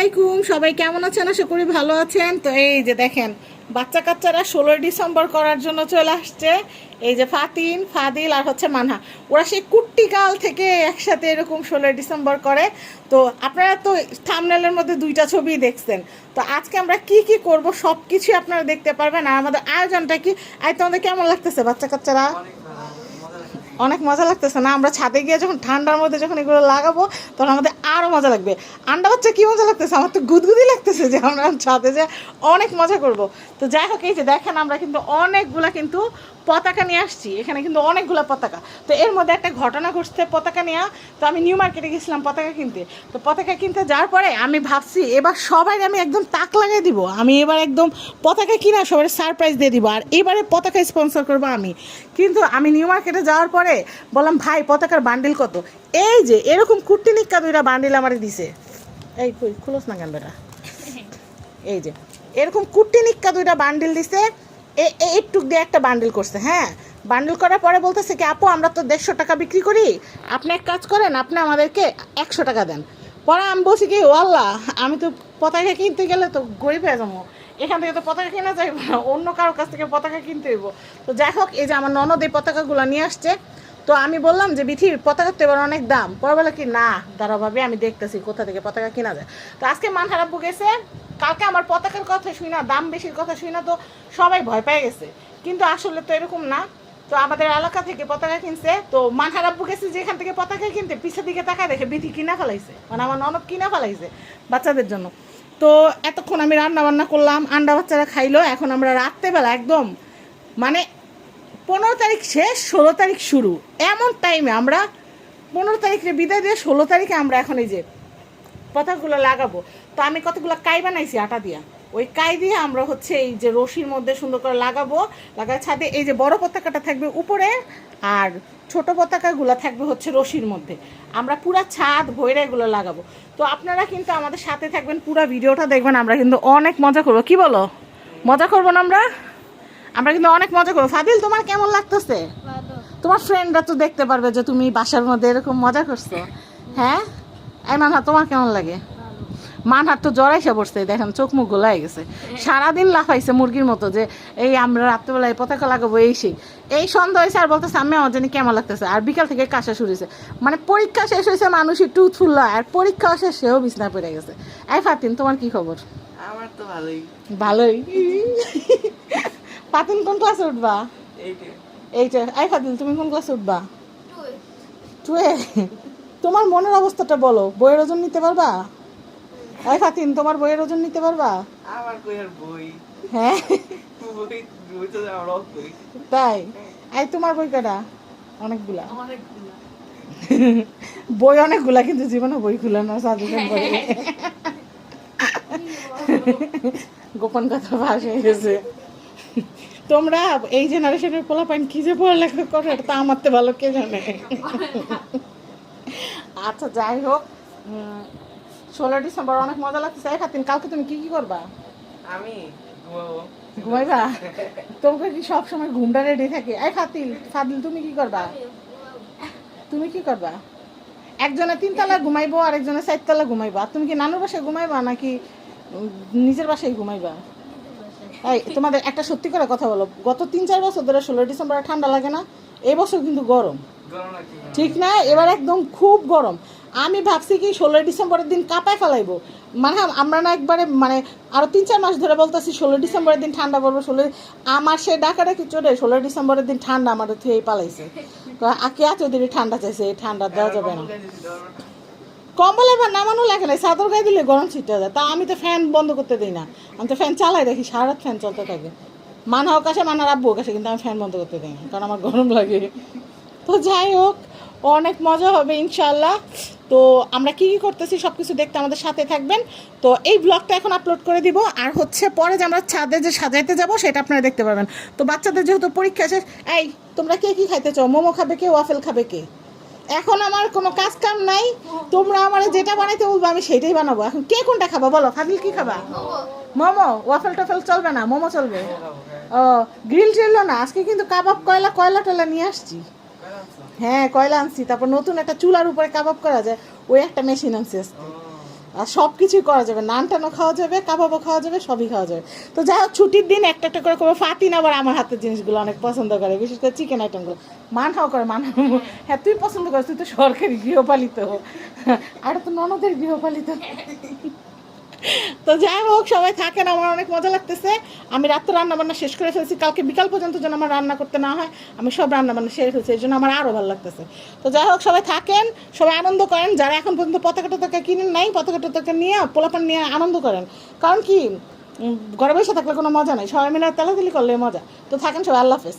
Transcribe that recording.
আলাইকুম, সবাই কেমন আছেন? আশা করি ভালো আছেন। তো এই যে দেখেন, বাচ্চা কাচ্চারা ষোলোই ডিসেম্বর করার জন্য চলে আসছে। এই যে ফাতিন ফাদিল আর হচ্ছে মানহা। ওরা সেই কুট্টিকাল থেকে একসাথে এরকম ষোলোই ডিসেম্বর করে। তো আপনারা তো থামনেলের মধ্যে দুইটা ছবি দেখছেন। তো আজকে আমরা কি কি করব সব কিছুই আপনারা দেখতে পারবেন। আর আমাদের আয়োজনটা কি? আই তোমাদের কেমন লাগতেছে বাচ্চা কাচ্চারা? অনেক মজা লাগতেছে না? আমরা ছাদে গিয়ে যখন ঠান্ডার মধ্যে যখন এগুলো লাগাবো, তখন আমাদের আরও মজা লাগবে। আন্ডা বাচ্চা কী মজা লাগতেছে? আমার তো গুদগুদি লাগতেছে যে আমরা ছাদে যে অনেক মজা করব। তো যাই হোক, এই যে দেখেন, আমরা কিন্তু অনেকগুলা কিন্তু পতাকা নিয়ে আসছি। এখানে কিন্তু অনেকগুলো পতাকা। তো এর মধ্যে একটা ঘটনা ঘটছে পতাকা নিয়ে। তো আমি নিউ মার্কেটে গেছিলাম পতাকা কিনতে। তো পতাকা কিনতে যাওয়ার পরে আমি ভাবছি, এবার সবাই আমি একদম তাক লাগিয়ে দিব। আমি এবার একদম পতাকা কিনা সবার সারপ্রাইজ দিয়ে দিব। আর এবারে পতাকা স্পন্সর করব আমি। কিন্তু আমি নিউ মার্কেটে যাওয়ার পরে বললাম, ভাই, পতাকার বান্ডিল কত? এই যে, এরকম কুর্তি নিক্কা দুইটা বান্ডিল আমারে দিছে। এই কই, খুলোস না কেন বেটা? এই যে, এরকম কুর্তি নিক্কা দুইটা বান্ডিল দিছে। এ- এ- একটুক দিয়ে একটা বান্ডিল করছে হ্যাঁ? বান্ডিল করার পরে বলতেছে কি, আপু, আমরা তো দেড়শো টাকা বিক্রি করি। আপনি এক কাজ করেন, আপনি আমাদেরকে একশো টাকা দেন। পরে আমি বলছি কি ও আল্লাহ আমি তো পতাকা কিনতে গেলে তো গরিব হয়ে যাব। এখান থেকে তো পতাকা কেনা যাইব না, অন্য কারোর কাছ থেকে পতাকা কিনতে হইব। তো যাই হোক, এই যে আমার ননদ এই পতাকাগুলো নিয়ে আসছে। তো আমি বললাম যে বিথির পতাকা তো এবার অনেক দাম। পরে বলে কি, না দাঁড়া ভাবে, আমি দেখতেছি কোথা থেকে পতাকা কিনা যায়। তো আজকে মানহারাব্বু গেছে। কালকে আমার পতাকার কথা শুই না, দাম বেশির কথা শুই না, তো সবাই ভয় পেয়ে গেছে। কিন্তু আসলে তো এরকম না। তো আমাদের এলাকা থেকে পতাকা কিনছে। তো মানহারাব্বু গেছে যেখান থেকে পতাকা কিনতে, পিছের দিকে তাকায় দেখে বিথি কিনা ফেলাইছে। মানে আমার ননদ কিনা ফেলাইছে বাচ্চাদের জন্য। তো এতক্ষণ আমি রান্না বান্না করলাম, আন্ডা বাচ্চারা খাইলো। এখন আমরা রাত্রেবেলা একদম মানে পনেরো তারিখ শেষ, ষোলো তারিখ শুরু। এমন টাইমে আমরা পনেরো তারিখে বিদায় দিয়ে ষোলো তারিখে আমরা এখন এই যে পতাকাগুলো লাগাবো। তো আমি কতগুলো কাই বানাইছি? আটা দিয়া। ওই কাই দিয়ে আমরা হচ্ছে এই যে রশির মধ্যে সুন্দর করে লাগাবো। লাগায় ছাদে এই যে বড় পতাকাটা থাকবে উপরে আর ছোট পতাকাগুলো থাকবে হচ্ছে রশির মধ্যে। আমরা পুরা ছাদ ভৈরা এগুলো লাগাবো। তো আপনারা কিন্তু আমাদের সাথে থাকবেন, পুরা ভিডিওটা দেখবেন, আমরা কিন্তু অনেক মজা করব। কি বলো? মজা করব না আমরা? আমরা কিন্তু অনেক মজা করব। ফাদিল তোমার কেমন লাগতেছে? তোমার ফ্রেন্ডরা তো দেখতে পারবে যে তুমি বাসার মধ্যে এরকম মজা করছ। হ্যাঁ? এই মানহা তোমার কেমন লাগে? মানহার তো জড়াইসা পড়ছে দেখেন চোখ মুখ গোলাই গেছে। সারাদিন লাফাইছে মুরগির মতো যে এই আমরা রাত্রেবেলায় পতাকা লাগাবো এই সেই। এই সন্ধ্যা হয়েছে আর বলতেছে আমি আমার জানি কেমন লাগতেছে। আর বিকাল থেকে কাশা শুরু হয়েছে। মানে পরীক্ষা শেষ হয়েছে মানুষ একটু উৎফুল্ল আর পরীক্ষা শেষ সেও বিছনা পড়ে গেছে। এই ফাতিন তোমার কি খবর? আমার তো ভালোই। ভালোই। ফাতিন কোন ক্লাসে উঠবা? এইটা এইটা আই ফাদিল তুমি কোন ক্লাসে উঠবা? টুয়ে তোমার মনের অবস্থাটা বলো। বইয়ের ওজন নিতে পারবা? আই ফাতিন তোমার বইয়ের ওজন নিতে পারবা? আমার কই বই। হ্যাঁ। তাই? আই তোমার বই কটা অনেকগুলা। অনেকগুলো। বই অনেকগুলা কিন্তু জীবনে বই খুলে না সাজেশন করে? গোপন কথা ফাঁস হয়ে গেছে। তোমরা এই জেনারেশনের পোলাপাইন কি যে পড়ালেখা করে এটা তো আমার তো ভালো কে জানে? আচ্ছা যাই হোক ষোলো ডিসেম্বর অনেক মজা লাগছে এই খাতিন কালকে তুমি কি কি করবা? আমি ঘুমাইবা? তোমাকে কি সব সময় ঘুমটা রেডি থাকে? এই ফাতিল ফাদিল তুমি কি করবা? তুমি কি করবা? একজনে তিনতলা ঘুমাইবো আর একজনে চারতলা ঘুমাইবা। তুমি কি নানুর বাসায় ঘুমাইবা নাকি নিজের বাসায় ঘুমাইবা? এই তোমাদের একটা সত্যি করে কথা বলো। গত তিন চার বছর ধরে ষোলো ডিসেম্বরে ঠান্ডা লাগে না। এবছর কিন্তু গরম। ঠিক না? এবার একদম খুব গরম। আমি ভাবছি কি ষোলোই ডিসেম্বরের দিন কাঁপায় ফেলাইবো। মানে আমরা না একবারে মানে আরও তিন চার মাস ধরে বলতেছি ষোলো ডিসেম্বরের দিন ঠান্ডা পড়ব ষোলো আমার সে ডাকাডাকি চলে ষোলো ডিসেম্বরের দিন ঠান্ডা আমাদের থেকে পালাইছে। আকে দিনে ঠান্ডা চাইছে? এই ঠান্ডা দেওয়া যাবে না। কম্বলের বা নামানো লাগে না চাদর গায়ে দিলে গরম ছিটে যায়। তা আমি তো ফ্যান বন্ধ করতে দিই না। আমি তো ফ্যান চালাই দেখি সারা ফ্যান চলতে থাকে। মানা কাছে মানার আব্বু কাছে কিন্তু আমি ফ্যান বন্ধ করতে দিই না, কারণ আমার গরম লাগে। তো যাই হোক, অনেক মজা হবে ইনশাল্লাহ তো আমরা কি কি করতেছি সব কিছু দেখতে আমাদের সাথে থাকবেন। তো এই ব্লগটা এখন আপলোড করে দিব। আর হচ্ছে পরে যে আমরা ছাদে যে সাজাইতে যাব, সেটা আপনারা দেখতে পাবেন তো বাচ্চাদের যেহেতু পরীক্ষা শেষ, এই তোমরা কে কি খাইতে চাও? মোমো খাবে কে? ওয়াফেল খাবে কে? এখন আমার কোনো কাজ কাম নাই, তোমরা আমার যেটা বানাইতে বলব আমি সেটাই বানাবো। এখন কে কোনটা খাবা বলো? ফাদিল কি খাবা? মোমো ওয়াফেল টফেল চলবে না, মোমো চলবে। ও গ্রিল ট্রিলও না, আজকে কিন্তু কাবাব, কয়লা কয়লা টয়লা নিয়ে আসছি। হ্যাঁ কয়লা আনছি, তারপর নতুন একটা চুলার উপরে কাবাব করা যায়, ওই একটা মেশিন আনছি আজকে। আর সব কিছুই করা যাবে। নান টানও খাওয়া যাবে, কাবাবও খাওয়া যাবে, সবই খাওয়া যাবে। তো যাই হোক, ছুটির দিন একটা একটা করে করব ফাতিন আবার আমার হাতের জিনিসগুলো অনেক পছন্দ করে, বিশেষ করে চিকেন আইটেমগুলো মানহাও করে মানহা হ্যাঁ তুই পছন্দ করিস, তুই তো সরকারি গৃহপালিত। আর তো ননদের গৃহপালিত। তো যাই হোক, সবাই থাকেন, আমার অনেক মজা লাগতেছে। আমি রাত্রে রান্না বান্না শেষ করে ফেলছি, কালকে বিকাল পর্যন্ত যেন আমার রান্না করতে না হয়, আমি সব রান্না বান্না সেরে ফেলছি এই জন্য আমার আরও ভালো লাগতেছে। তো যাই হোক, সবাই থাকেন, সবাই আনন্দ করেন, যারা এখন পর্যন্ত পতাকা টতাকা কিনেন নাই, পতাকা টতাকা নিয়ে, পোলাপান নিয়ে আনন্দ করেন। কারণ কি ঘরে বসে থাকলে কোনো মজা নাই, সবাই মিলে তেলাতেলি করলে মজা। তো থাকেন সবাই, আল্লাহ হাফেজ।